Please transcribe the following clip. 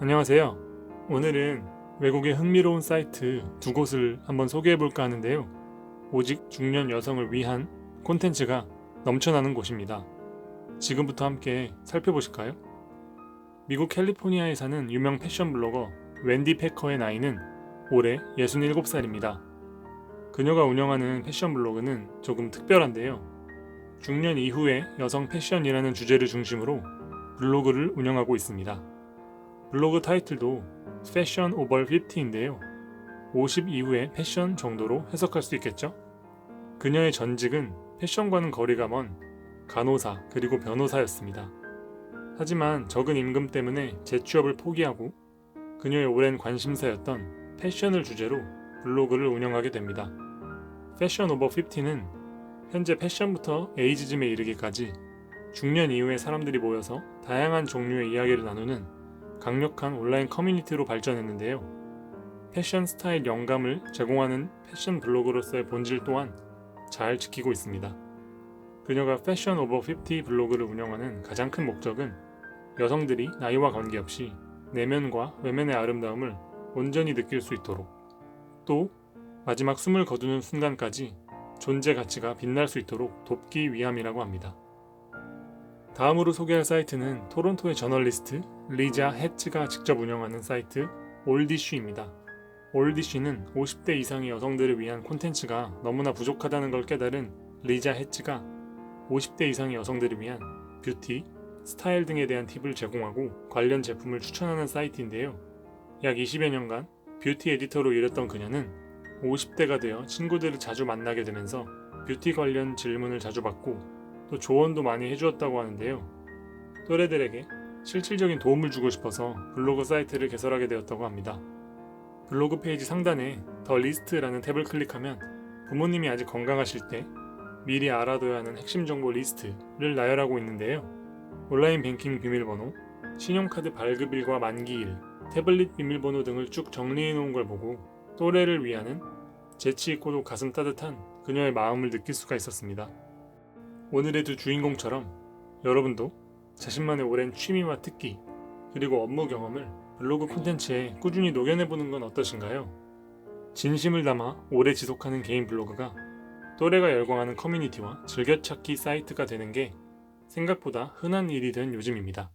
안녕하세요. 오늘은 외국의 흥미로운 사이트 두 곳을 한번 소개해 볼까 하는데요. 오직 중년 여성을 위한 콘텐츠가 넘쳐나는 곳입니다. 지금부터 함께 살펴보실까요? 미국 캘리포니아에 사는 유명 패션 블로거 웬디 패커의 나이는 올해 67살입니다. 그녀가 운영하는 패션 블로그는 조금 특별한데요. 중년 이후의 여성 패션이라는 주제를 중심으로 블로그를 운영하고 있습니다. 블로그 타이틀도 패션 오버 50인데요. 50 이후의 패션 정도로 해석할 수 있겠죠? 그녀의 전직은 패션과는 거리가 먼 간호사 그리고 변호사였습니다. 하지만 적은 임금 때문에 재취업을 포기하고 그녀의 오랜 관심사였던 패션을 주제로 블로그를 운영하게 됩니다. 패션 오버 50는 현재 패션부터 에이지즘에 이르기까지 중년 이후의 사람들이 모여서 다양한 종류의 이야기를 나누는 강력한 온라인 커뮤니티로 발전했는데요. 패션 스타일 영감을 제공하는 패션 블로그로서의 본질 또한 잘 지키고 있습니다. 그녀가 패션 오버 50 블로그를 운영하는 가장 큰 목적은 여성들이 나이와 관계없이 내면과 외면의 아름다움을 온전히 느낄 수 있도록 또 마지막 숨을 거두는 순간까지 존재 가치가 빛날 수 있도록 돕기 위함이라고 합니다. 다음으로 소개할 사이트는 토론토의 저널리스트 리자 해츠가 직접 운영하는 사이트 올디쉬입니다. 올디쉬는 50대 이상의 여성들을 위한 콘텐츠가 너무나 부족하다는 걸 깨달은 리자 해츠가 50대 이상의 여성들을 위한 뷰티, 스타일 등에 대한 팁을 제공하고 관련 제품을 추천하는 사이트인데요. 약 20여 년간 뷰티 에디터로 일했던 그녀는 50대가 되어 친구들을 자주 만나게 되면서 뷰티 관련 질문을 자주 받고 또 조언도 많이 해주었다고 하는데요. 또래들에게 실질적인 도움을 주고 싶어서 블로그 사이트를 개설하게 되었다고 합니다. 블로그 페이지 상단에 더 리스트라는 탭을 클릭하면 부모님이 아직 건강하실 때 미리 알아둬야 하는 핵심 정보 리스트를 나열하고 있는데요. 온라인 뱅킹 비밀번호, 신용카드 발급일과 만기일, 태블릿 비밀번호 등을 쭉 정리해 놓은 걸 보고 또래를 위하는 재치 있고도 가슴 따뜻한 그녀의 마음을 느낄 수가 있었습니다. 오늘의 두 주인공처럼 여러분도 자신만의 오랜 취미와 특기 그리고 업무 경험을 블로그 콘텐츠에 꾸준히 녹여내보는 건 어떠신가요? 진심을 담아 오래 지속하는 개인 블로그가 또래가 열광하는 커뮤니티와 즐겨찾기 사이트가 되는 게 생각보다 흔한 일이 된 요즘입니다.